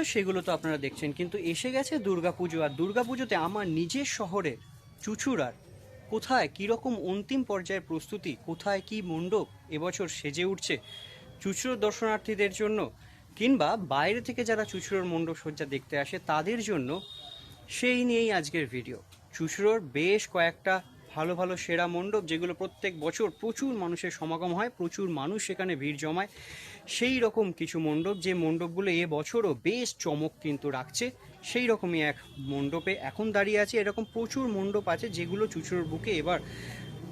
ভিডিওগুলো সেগুলো তো আপনারা দেখছেন। কিন্তু এসে গেছে দুর্গাপুজো। আর দুর্গাপুজোতে আমার নিজের শহরে চুচুড়ার কোথায়, কীরকম অন্তিম পর্যায়ের প্রস্তুতি, কোথায় কি মণ্ডপ এবছর সেজে উঠছে চুচুড়ো দর্শনার্থীদের জন্য, কিংবা বাইরে থেকে যারা চুচুড়োর মণ্ডপ সজ্জা দেখতে আসে তাদের জন্য, সেই নিয়েই আজকের ভিডিও। চুচুড়োর বেশ কয়েকটা ভালো ভালো সেরা মণ্ডপ যেগুলো প্রত্যেক বছর প্রচুর মানুষের সমাগম হয়, প্রচুর মানুষ সেখানে ভিড় জমায়। সেই রকম কিছু মণ্ডপ যে মণ্ডপগুলো এ বছরও বেশ চমক কিন্তু রাখছে, সেই রকমই এক মণ্ডপে এখন দাঁড়িয়ে আছে। এরকম প্রচুর মণ্ডপ আছে যেগুলো চুচুড়োর বুকে এবার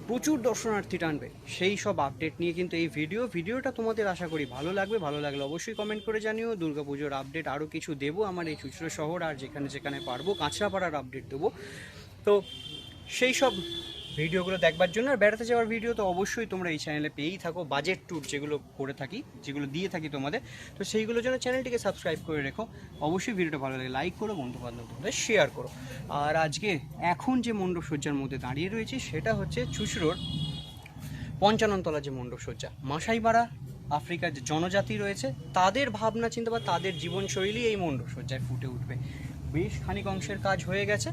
প্রচুর দর্শনার্থী টানবে। সেই সব আপডেট নিয়ে কিন্তু এই ভিডিও। ভিডিওটা তোমাদের আশা করি ভালো লাগবে। ভালো লাগলে অবশ্যই কমেন্ট করে জানিও। দুর্গাপুজোর আপডেট আরও কিছু দেবো। আমার এই চুচড়ো শহর আর যেখানে যেখানে পারব, কাঁচরাপাড়ার আপডেট দেবো। তো সেই সব ভিডিওগুলো দেখবার জন্য আর বেড়াতে যাওয়ার ভিডিও তো অবশ্যই তোমরা এই চ্যানেলে পেয়েই থাকো। বাজেট ট্যুর যেগুলো করে থাকি, যেগুলো দিয়ে থাকি তোমাদের, তো সেইগুলোর জন্য চ্যানেলটিকে সাবস্ক্রাইব করে রেখো। অবশ্যই ভিডিওটা ভালো লাগে লাইক করো বন্ধু বান্ধবদের শেয়ার করো। আর আজকে এখন যে মণ্ডপ সজ্জার মধ্যে দাঁড়িয়ে রয়েছে, সেটা হচ্ছে চুচড়োর পঞ্চাননতলা যে মণ্ডপ সজ্জা। মাসাইবাড়া, আফ্রিকার যে জনজাতি রয়েছে, তাদের ভাবনা চিন্তা বা তাদের জীবনশৈলী এই মণ্ডপ সজ্জায় ফুটে উঠবে। বেশ খানিক অংশের কাজ হয়ে গেছে।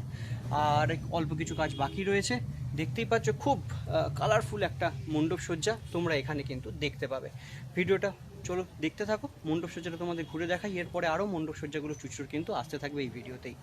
আর অল্প কিছু কাজ বাকি রয়েছে। দেখতেই পাচ্ছ খুব কালারফুল একটা মণ্ডপ সজ্জা তোমরা এখানে কিন্তু দেখতে পাবে। ভিডিওটা চলো দেখতে থাকো, মণ্ডপ সজ্জাটা তোমাদের ঘুরে দেখাই, এরপরে আরও মণ্ডপ সজ্জাগুলো চুচুর কিন্তু আসতে থাকবে এই ভিডিওতেই।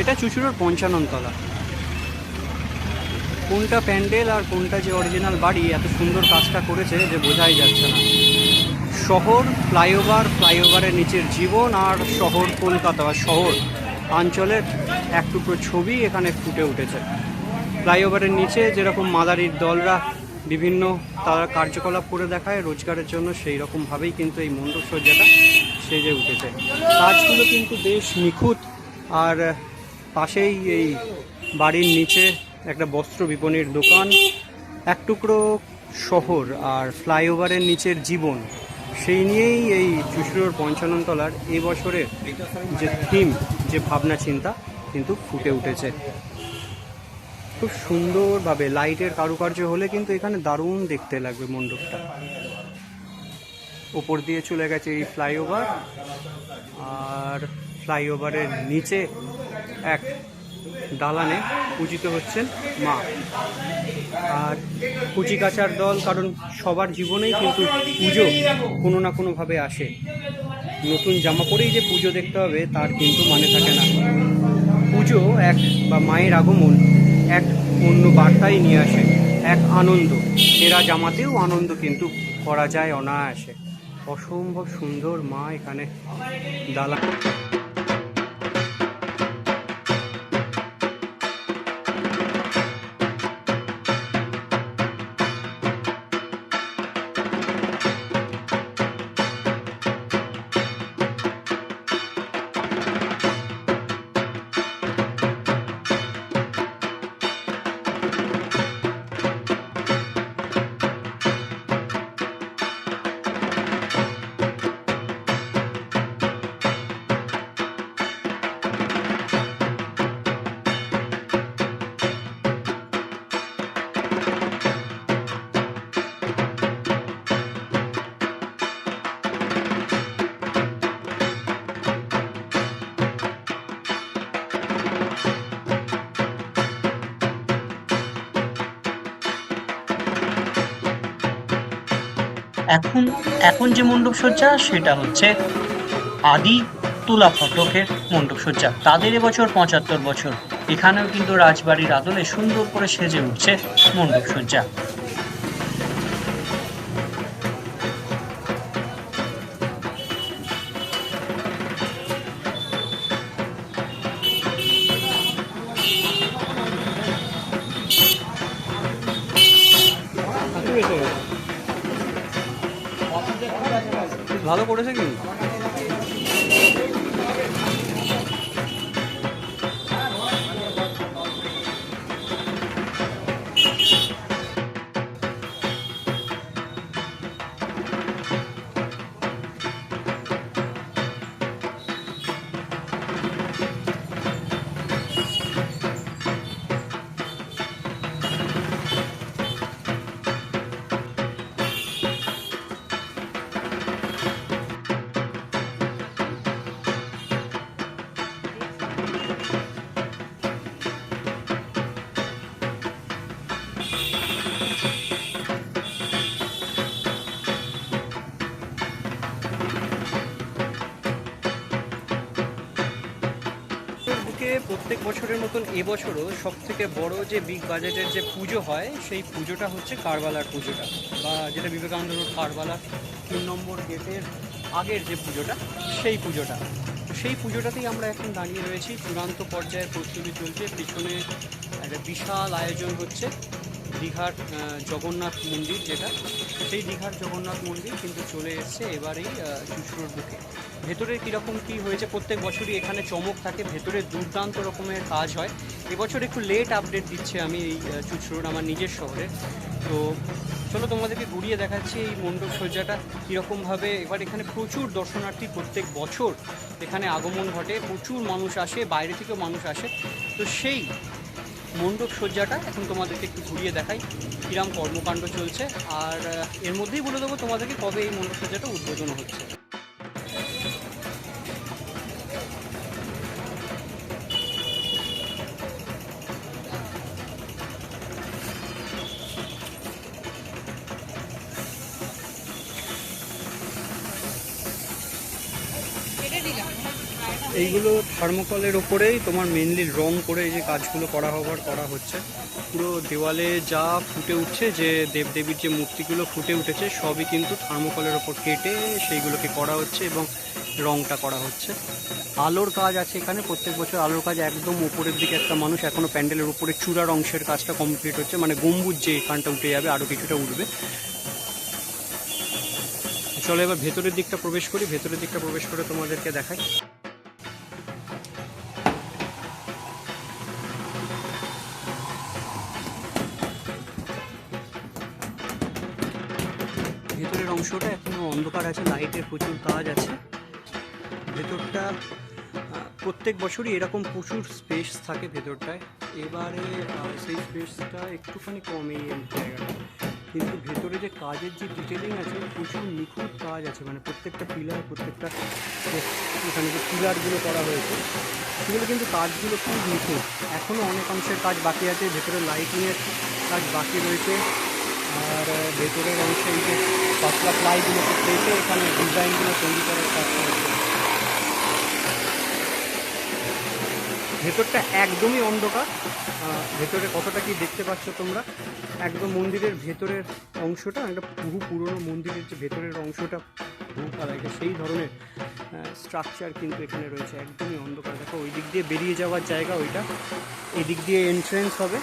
এটা চুচুড়োর পঞ্চাননতলা। কোনটা প্যান্ডেল আর কোনটা যে অরিজিনাল বাড়ি এত সুন্দর কাজটা করেছে যে বোঝাই যাচ্ছে না। শহর, ফ্লাইওভার, ফ্লাইওভারের নিচের জীবন আর শহর কলকাতা বা শহর অঞ্চলের এক টুকরো ছবি এখানে ফুটে উঠেছে। ফ্লাইওভারের নিচে যেরকম মাদারির দলরা বিভিন্ন তারা কার্যকলাপ করে দেখায়, রোজগারের জন্য সেই রকমভাবেই কিন্তু এই মণ্ডপ সজ্জাটা সেজে উঠেছে। কাজগুলো কিন্তু বেশ নিখুঁত আর পাশেই এই বাড়ির নিচে একটা বস্ত্র বিপণীর দোকান। এক টুকরো শহর আর ফ্লাইওভারের নিচের জীবন, সেই নিয়েই এই চুচুড়োর পঞ্চাননতলার এ বছরের যে থিম, যে ভাবনা চিন্তা কিন্তু ফুটে উঠেছে। খুব সুন্দরভাবে লাইটের কারুকার্য হলে কিন্তু এখানে দারুণ দেখতে লাগবে মণ্ডপটা। ওপর দিয়ে চলে গেছে এই ফ্লাইওভার, আর ফ্লাইওভারের নিচে এক দালানে পূজিত হচ্ছেন মা। আর কুচি কাচার দল কারণ সবার জীবনেই কিন্তু পুজো কোনো না কোনোভাবে আসে। নতুন জামা পরেই যে পুজো দেখতে হবে তার কিন্তু মানে থাকে না। পুজো এক বা মায়ের আগমন, এক অন্য বার্তাই নিয়ে আসে, এক আনন্দ। এরা জামাতেও আনন্দ কিন্তু করা যায় অনায়াসে। অসম্ভব সুন্দর মা এখানে দালান। এখন এখন যে মণ্ডপসজ্জা সেটা হচ্ছে আদি তুলা ফটকের মণ্ডপসজ্জা তাদের এবছর পঁচাত্তর বছর। এখানেও কিন্তু রাজবাড়ির আদলে সুন্দর করে সেজে উঠছে মণ্ডপ ভালো করেছে কিন্তু বছরের মতন এবছরও সব থেকে বড় যে বিগ বাজেটের যে পুজো হয়, সেই পুজোটা হচ্ছে কারবালার পুজোটা বা যেটা বিবেকানন্দ রোড কারবালার তিন নম্বর গেটের আগের যে পুজোটা, সেই পুজোটা। সেই পুজোটাতেই আমরা এখন দাঁড়িয়ে রয়েছি। চূড়ান্ত পর্যায়ের প্রস্তুতি চলছে। পিছনে একটা বিশাল আয়োজন হচ্ছে দীঘার জগন্নাথ মন্দির যেটা। সেই দীঘার জগন্নাথ মন্দির কিন্তু চলে এসছে এবারেই চুচড়োর বুকে। ভেতরে কীরকম কী হয়েছে? প্রত্যেক বছরই এখানে চমক থাকে, ভেতরে দুর্দান্ত রকমের কাজ হয়। এবছর একটু লেট আপডেট দিচ্ছে আমি এই চুচড়োর আমার নিজের শহরে। তো চলো তোমাদেরকে ঘুরিয়ে দেখাচ্ছি এই মণ্ডপ সজ্জাটা কীরকমভাবে। এবার এখানে প্রচুর দর্শনার্থী প্রত্যেক বছর এখানে আগমন ঘটে। প্রচুর মানুষ আসে, বাইরে থেকেও মানুষ আসে। তো সেই মণ্ডপ সজ্জাটা এখন তোমাদেরকে একটু ঘুরিয়ে দেখাই কিরাম কর্মকাণ্ড চলছে। আর এর মধ্যেই বলে দেবো তোমাদেরকে কবে এই মণ্ডপ সজ্জাটা উদ্বোধন হচ্ছে। এইগুলো থার্মোকলের ওপরেই তোমার মেনলি রং করে এই যে কাজগুলো করা হবার, করা হচ্ছে। পুরো দেওয়ালে যা ফুটে উঠছে, যে দেবদেবীর যে মূর্তিগুলো ফুটে উঠেছে, সবই কিন্তু থার্মোকলের ওপর কেটে সেইগুলোকে করা হচ্ছে এবং রংটা করা হচ্ছে। আলোর কাজ আছে এখানে, প্রত্যেক বছর আলোর কাজ একদম উপরের দিকে একটা মানুষ এখনও প্যান্ডেলের উপরে চূড়ার অংশের কাজটা কমপ্লিট হচ্ছে মানে গম্বুজ যে এখানটা উঠে যাবে আরও কিছুটা উঠবে। চলো এবার ভেতরের দিকটা প্রবেশ করি, ভেতরের দিকটা প্রবেশ করে তোমাদেরকে দেখাই। ভেতরের অংশটা এখনও অন্ধকার আছে, লাইটের প্রচুর কাজ আছে। ভেতরটা প্রত্যেক বছরই এরকম প্রচুর স্পেস থাকে ভেতরটায়। এবারে সেই স্পেসটা একটুখানি কম জায়গাটা কিন্তু ভেতরে যে কাজের যে ডিটেলিং আছে, প্রচুর নিখুঁত কাজ আছে। মানে প্রত্যেকটা পিলার প্রত্যেকটা এখানে যে পিলারগুলো করা হয়েছে, সেগুলো কিন্তু কাজগুলো খুব নিখুঁত। এখনও অনেক অংশের কাজ বাকি আছে, ভেতরে লাইটিংয়ের কাজ বাকি রয়েছে। আর ভেতরে ভেতরের অংশে এই যে পাতলা প্লাইগুলো কেটে এখানে ডিজাইনগুলো তৈরি করার কাজ করেছে ভেতরটা একদমই অন্ধকার। ভেতরে কতটা কি দেখতে পাচ্ছ তোমরা? একদম মন্দিরের ভেতরের অংশটা, একটা বহু পুরনো মন্দিরের যে ভেতরের অংশটা বহু আলাদা সেই ধরনের স্ট্রাকচার কিন্তু এখানে রয়েছে, একদমই অন্ধকার। দেখো, ওই দিক দিয়ে বেরিয়ে যাওয়ার জায়গা ওইটা। এই দিক দিয়ে এন্ট্রেন্স হবে,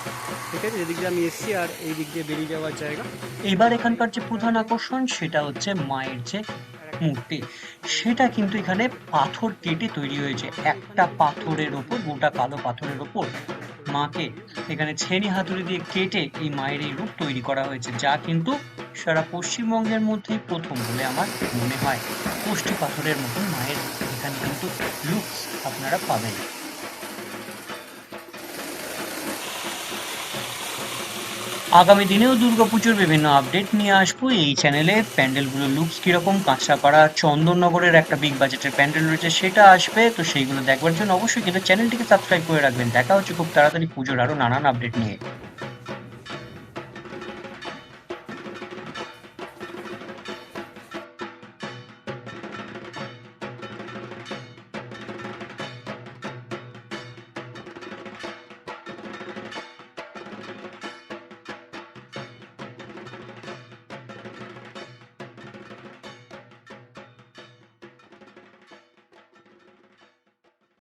ঠিক আছে? এদিক দিয়ে আমি এসছি আর এই দিক দিয়ে বেরিয়ে যাওয়ার জায়গা। এবার এখানকার যে প্রধান আকর্ষণ, সেটা হচ্ছে মায়ের যে মূর্তি। সেটা কিন্তু এখানে পাথর কেটে তৈরি হয়েছে। একটা পাথরের ওপর, গোটা কালো পাথরের ওপর মাকে এখানে ছেনি হাতুড়ি দিয়ে কেটে এই মায়ের এই রূপ তৈরি করা হয়েছে, যা কিন্তু সারা পশ্চিমবঙ্গের মধ্যেই প্রথম বলে আমার মনে হয়। কোষ্ঠী পাথরের মতন মায়ের এখানে কিন্তু লুকস আপনারা পাবেন। আগামী দিনেও দুর্গাপুজোর বিভিন্ন আপডেট নিয়ে আসব। এই চ্যানেলে প্যান্ডেলগুলোর লুকস কীরকম, কাঁচরাপাড়া, চন্দননগরের একটা বিগ বাজেটের প্যান্ডেল রয়েছে, সেটা আসবে। তো সেইগুলো দেখবার জন্য অবশ্যই কিন্তু চ্যানেলটিকে সাবস্ক্রাইব করে রাখবেন। দেখা হচ্ছে খুব তাড়াতাড়ি পুজোর আরও নানান আপডেট নিয়ে।